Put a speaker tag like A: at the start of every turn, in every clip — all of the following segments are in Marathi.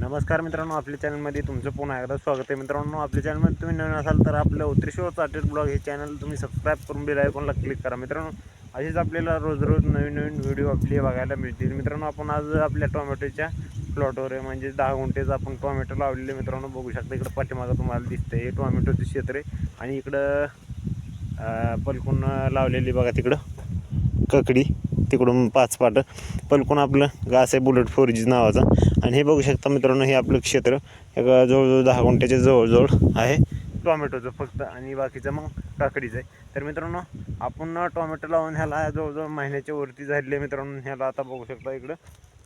A: नमस्कार मित्रांनो आपल्या चॅनलमध्ये तुमचं पुन्हा एकदा स्वागत आहे. मित्रांनो आपल्या चॅनलमध्ये तुम्ही नवीन असाल तर आपलं उत्रिशोर चार्टेड ब्लॉग हे चॅनल तुम्ही सबस्क्राईब करून बेल आयकॉनला क्लिक करा. मित्रांनो असेच आपल्याला रोज रोज नवीन नवीन व्हिडिओ आपले बघायला मिळतील. मित्रांनो आपण आज आपल्या टोमॅटोच्या प्लॉटवर आहे. म्हणजे दहा गुंठेचं आपण टोमॅटो लावलेले मित्रांनो बघू शकता इकडं पाठीमागं तुम्हाला दिसतं हे टोमॅटोचं क्षेत्र आहे. आणि इकडं पलकून लावलेली बघा तिकडं. ककडी. तिकडून पाच पाट पलकून आपलं गास आहे बुलेट फोर जी नावाचा. आणि हे बघू शकता मित्रांनो हे आपलं क्षेत्र. एक जवळजवळ दहा गुंठ्याच्या जवळजवळ आहे. टोमॅटोचं फक्त आणि बाकीचं मग काकडीचं आहे. तर मित्रांनो आपण टोमॅटो लावून ह्याला जवळजवळ महिन्याच्या वरती झालेले आहे मित्रांनो. ह्याला आता बघू शकता इकडं.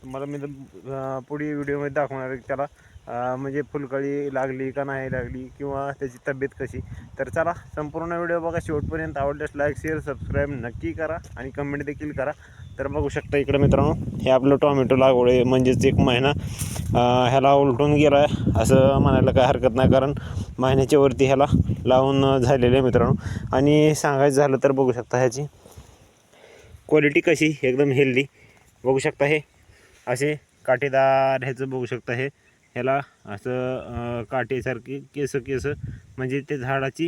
A: तुम्हाला मी अं, पुढे व्हिडिओमध्ये दाखवणार आहे त्याला म्हणजे फुलकळी लागली का नाही लागली किंवा त्याची तब्येत कशी. तर चला संपूर्ण व्हिडिओ बघा शेवटपर्यंत. आवडल्यास लाईक शेअर सबस्क्राईब नक्की करा आणि कमेंट देखील करा. तर बघू शकता इकडं मित्रांनो हे आपलं टॉमॅटो लागवड आहे. म्हणजेच एक महिना ह्याला उलटून गेला आहे असं म्हणायला काय हरकत नाही कारण महिन्याच्या वरती ह्याला लावून झालेलं आहे मित्रांनो. आणि सांगायचं झालं तर बघू शकता ह्याची क्वालिटी कशी एकदम हेल्दी बघू शकता हे असे काटेदार ह्याचं बघू शकता हे. ह्याला असं काटेसारखी केस केस म्हणजे ते झाडाची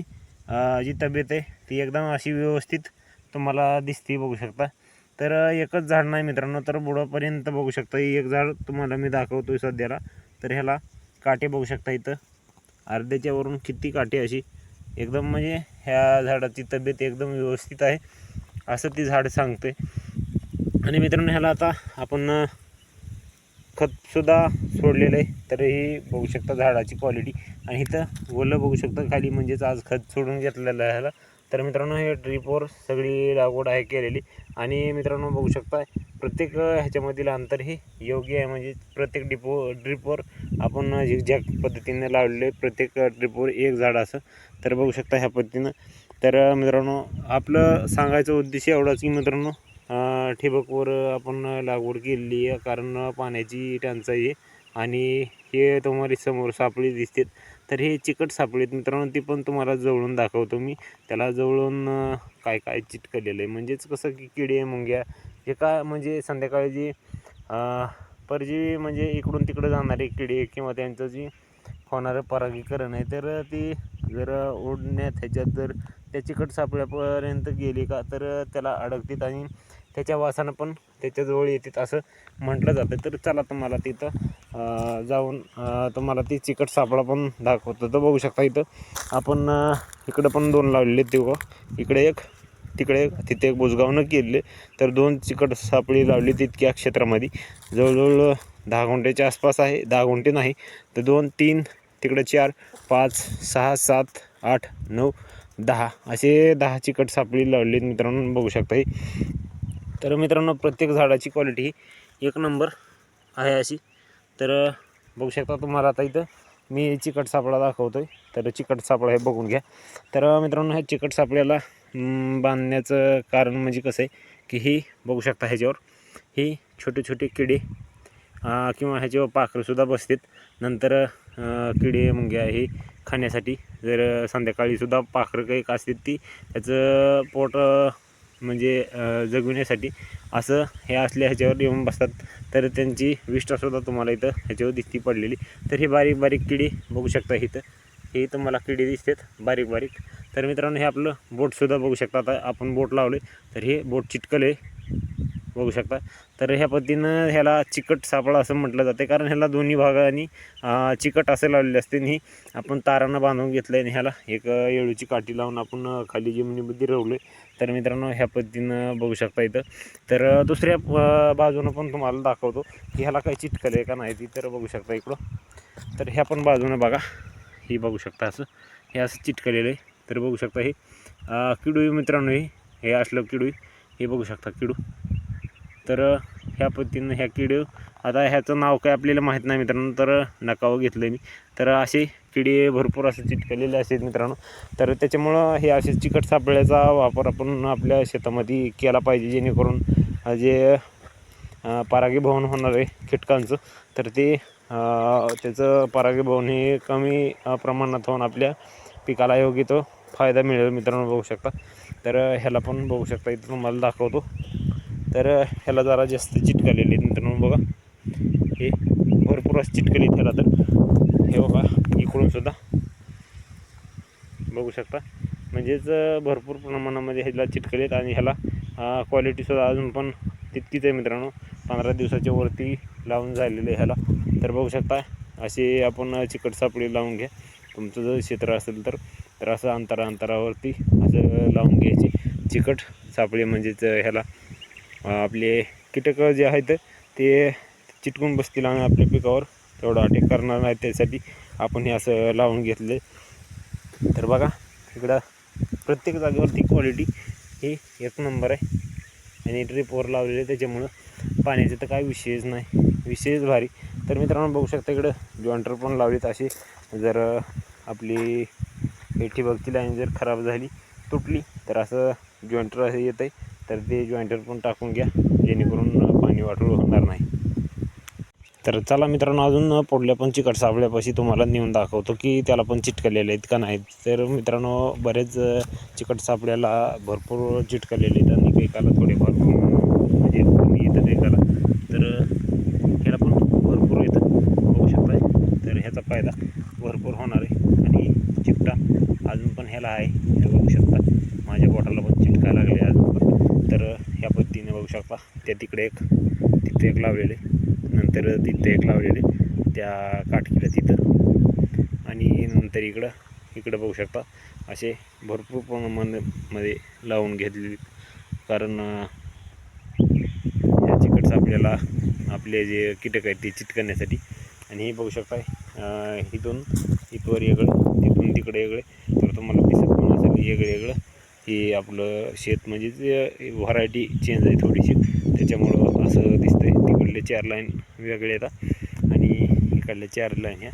A: जी तब्येत आहे ती एकदम अशी व्यवस्थित तुम्हाला दिसते बघू शकता. तर एकच झाड नाही मित्रांनो तर बुडापर्यंत बघू शकता. एक झाड तुम्हाला मी दाखवतोय सध्याला. तर ह्याला काटे बघू शकता इथं. अर्ध्याच्या वरून किती काटे अशी. एकदम म्हणजे ह्या झाडाची तब्येत एकदम व्यवस्थित आहे. असं ती झाड सांगते आणि मित्रांनो ह्याला आता आपण खतसुद्धा सोडलेलं आहे. तर ही बघू शकता झाडाची क्वालिटी आणि इथं ओलं बघू शकता खाली. म्हणजेच आज खत सोडून घेतलेलं आहे ह्याला. तर मित्रांनो हे ड्रीपवर सगळी लागवड आहे केलेली. आणि मित्रांनो बघू शकता प्रत्येक ह्याच्यामधील अंतर हे योग्य आहे. म्हणजे प्रत्येक डिपो ड्रीपवर आपण झिकझॅक पद्धतीने लावलेले प्रत्येक ड्रीपवर एक झाड असं तर बघू शकता ह्या पद्धतीनं. तर मित्रांनो आपलं सांगायचं उद्देश एवढाच की मित्रांनो ठिबकवर आपण लागवड केलेली आहे. कारण पाण्याची टंचाई आहे. आणि हे तुम्हाला समोर सापळी दिसते तर हे चिकट सापळी आहेत. मित्रांनो ती पण तुम्हाला जवळून दाखवतो मी. त्याला जवळून काय काय चिटकलेलं आहे. म्हणजेच कसं की किडे मुंग्या हे का म्हणजे संध्याकाळी जी परजीवी म्हणजे इकडून तिकडं जाणारे किडे किंवा त्यांचं जी होणारं परागीकरण आहे तर ती जर ओढण्यात ह्याच्यात जर त्या चिकट सापळ्यापर्यंत गेली का तर त्याला अडकतात आणि त्याच्या वासानं पण त्याच्याजवळ येतात असं म्हटलं जातं. तर चला तुम्हाला तिथं जाऊन तुम्हाला ती चिकट सापळा पण दाखवतो. तर बघू शकता इथं आपण इकडं पण दोन लावलेले आहेत तेव्हा इकडे एक तिकडे एक तिथे एक बुजगावनं केले तर दोन चिकट सापळी लावली तितक्या क्षेत्रामध्ये. जवळजवळ दहा गुंठ्याच्या आसपास आहे दहा गुंठे नाही. तर दोन तीन तिकडे चार पाच सहा सात आठ नऊ दहा. असे दहा चिकट सापळी लावली मित्रांनो बघू शकता तर मित्रांनो प्रत्येक झाडाची क्वालिटी ही एक नंबर आहे अशी. तर बघू शकता तुम्हाला आता इथं मी चिकट सापळा दाखवतो आहे तर चिकट सापळा हे बघून घ्या. तर मित्रांनो ह्या चिकट सापळ्याला बांधण्याचं कारण म्हणजे कसं आहे की ही बघू शकता ह्याच्यावर ही छोटे छोटे किडे किंवा ह्याच्यावर पाखरंसुद्धा बसतात. नंतर किडे मुंग्या हे खाण्यासाठी. जर संध्याकाळीसुद्धा पाखरं काही का असतात ती त्याचं पोट म्हणजे जगविण्यासाठी असं हे असल्या ह्याच्यावर येऊन बसतात. तर त्यांची विष्ठासुद्धा तुम्हाला इथं ह्याच्यावर दिसती पडलेली. तर हे बारीक बारीक किडी बघू शकता इथं. हे तुम्हाला किडी दिसतात बारीक बारीक. तर मित्रांनो हे आपलं बोटसुद्धा बघू शकता. आता आपण बोट लावले तर हे बोट चिटकले बघू शकता. तर ह्या पद्धतीनं ह्याला चिकट सापळा असं म्हटलं जाते. कारण ह्याला दोन्ही भागांनी चिकट असं लावलेले असते. आणि आपण तारानं बांधून घेतलं आणि ह्याला एक येळूची काठी लावून आपण खाली जमिनीमध्ये रवले तर मित्रांनो ह्या पद्धतीनं बघू शकता इथं. तर दुसऱ्या बाजूनं पण तुम्हाला दाखवतो की ह्याला काही चिटकलं आहे का नाही ती. तर बघू शकता इकडं. तर ह्या पण बाजूनं बघा. ही बघू शकता असं. हे असं चिटकलेलं आहे. तर बघू शकता हे. किडू मित्रांनो हे हे असलं किडू हे बघू शकता किडू. तर ह्या पद्धतीनं ह्या किडे आता ह्याचं नाव काय आपल्याला माहीत नाही मित्रांनो तर नकावं घेतलं मी. तर असे किडे भरपूर असे चिटकलेले असतात मित्रांनो. तर त्याच्यामुळं हे असे चिकट सापळ्याचा वापर आपण आपल्या शेतामध्ये केला पाहिजे जेणेकरून जे परागीभवन होणार आहे कीटकांचं तर ते त्याचं परागीभवन हे कमी प्रमाणात होऊन आपल्या पिकाला योग्य तो फायदा मिळेल मित्रांनो बघू शकता. तर ह्याला पण बघू शकता इथं तुम्हाला दाखवतो. तर ह्याला जरा जास्त चिटकलेली आहेत मित्रांनो बघा. हे भरपूर असं चिटकली त्याला तर. हे बघा इकडून सुद्धा. बघू शकता. म्हणजेच भरपूर प्रमाणामध्ये ह्याला चिटकलेत आणि ह्याला क्वालिटीसुद्धा अजून पण तितकीच आहे मित्रांनो. पंधरा दिवसाच्या वरती लावून झालेलं आहे ह्याला. तर बघू शकता असे आपण चिकट सापळी लावून घ्या. तुमचं जर क्षेत्र असेल तर तर असं अंतरा अंतरावरती असं लावून घ्यायची. चिकट सापळी म्हणजेच ह्याला आपले कीटक जे आहेत ते चिटकून बसतील आणि आपल्या पिकावर तेवढा अटॅक करणार नाही. त्यासाठी आपण हे असं लावून घेतले तर बघा इकडं प्रत्येक जागेवरती क्वालिटी ही एक नंबर आहे. आणि ड्रिपवर लावलेले त्याच्यामुळं पाण्याचं तर काय विषयच नाही. विशेष भारी. तर मित्रांनो बघू शकता इकडं जॉन्टर पण लावलेत असे. जर आपली हे ठिबकची लाईन जर खराब झाली तुटली तर असं जॉन्टर असं येतं आहे तर ते जॉईंटर पण टाकून घ्या जेणेकरून पाणी वाटूळ होणार नाही. तर चला मित्रांनो अजून पुढल्या पण चिकट सापळ्यापाशी तुम्हाला नेऊन दाखवतो की त्याला पण चिटकलेले आहेत का नाहीत. तर मित्रांनो बरेच चिकट सापड्याला भरपूर चिटकलेले आहेत आणि एकाला थोडेफार म्हणजे कमी येतात एकाला. तर ह्याला पण भरपूर येतं होऊ शकताय. तर ह्याचा फायदा भरपूर होणार आहे. आणि चिकटा अजून पण ह्याला आहे हे बघू शकता. माझ्या बोटाला पण चिटकाय लागले तर ह्या पद्धतीने बघू शकता. त्या तिकडे एक तिथे एक लावलेले. नंतर तिथे एक लावलेले. त्या काटकीला तिथं. आणि नंतर इकडं इकडं बघू शकता. असे भरपूर प्रमाणामध्ये लावून घेतले कारण या चिकट आपल्याला आपले जे कीटक आहेत ते चिटकण्यासाठी. आणि हे बघू शकता इथून इथवर वेगळं तिथून तिकडे वेगळे तर तुम्हाला दिसत पण असेल वेगळं वेगळं. हे आपलं शेत म्हणजे व्हरायटी चेंज आहे थोडीशी त्याच्यामुळं असं दिसतंय. तिकडले चार लाईन वेगळे येतात आणि इकडल्या चार लाईन ह्या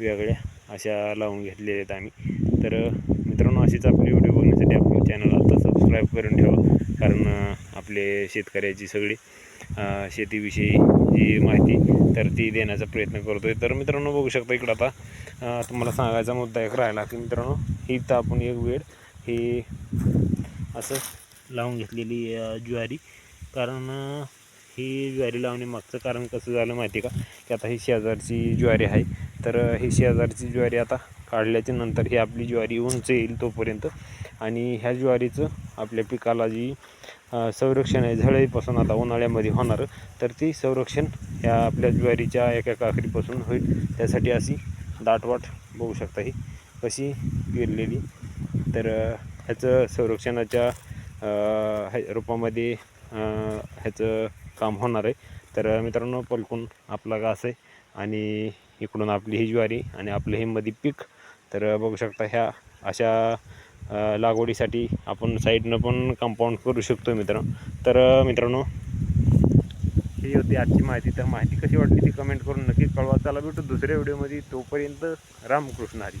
A: वेगळ्या अशा लावून घेतलेल्या आहेत आम्ही. तर मित्रांनो असेच आपले व्हिडिओ बघण्यासाठी आपलं चॅनल आता सबस्क्राईब करून ठेवा. कारण आपले शेतकऱ्याची सगळी शेतीविषयी जी माहिती तर ती देण्याचा प्रयत्न करतो आहे तर मित्रांनो बघू शकता इकडं आता तुम्हाला सांगायचा मुद्दा एक राहिला की मित्रांनो ही तर आपण एक वेळ हे असं लावून घेतलेली ज्वारी. कारण ही ज्वारी लावण्यामागचं कारण कसं झालं माहिती आहे का? की आता ही शेजारची ज्वारी आहे. तर ही शेजारची ज्वारी आता काढल्याच्या नंतर ही आपली ज्वारी उंच येईल तोपर्यंत. आणि ह्या ज्वारीचं आपल्या पिकाला जी संरक्षण आहे झळईपासून आता उन्हाळ्यामध्ये होणार तर ती संरक्षण ह्या आपल्या ज्वारीच्या एका काकडीपासून होईल. त्यासाठी अशी दाटवाट बघू शकता ही कशी पेरलेली तर ह्याचं संरक्षणाच्या ह्या रूपामध्ये ह्याचं काम होणार आहे. तर मित्रांनो पलकून आपला घास आहे आणि इकडून आपली ही ज्वारी आणि आपलं हे पीक. तर बघू शकता ह्या अशा लागवडीसाठी आपण साईडनं पण कंपाऊंड करू शकतो मित्रांनो. तर मित्रांनो ही होती आजची माहिती. तर माहिती कशी वाटली ती कमेंट करून नक्की कळवा. चला भेटू दुसऱ्या व्हिडिओमध्ये तोपर्यंत रामकृष्ण हरी.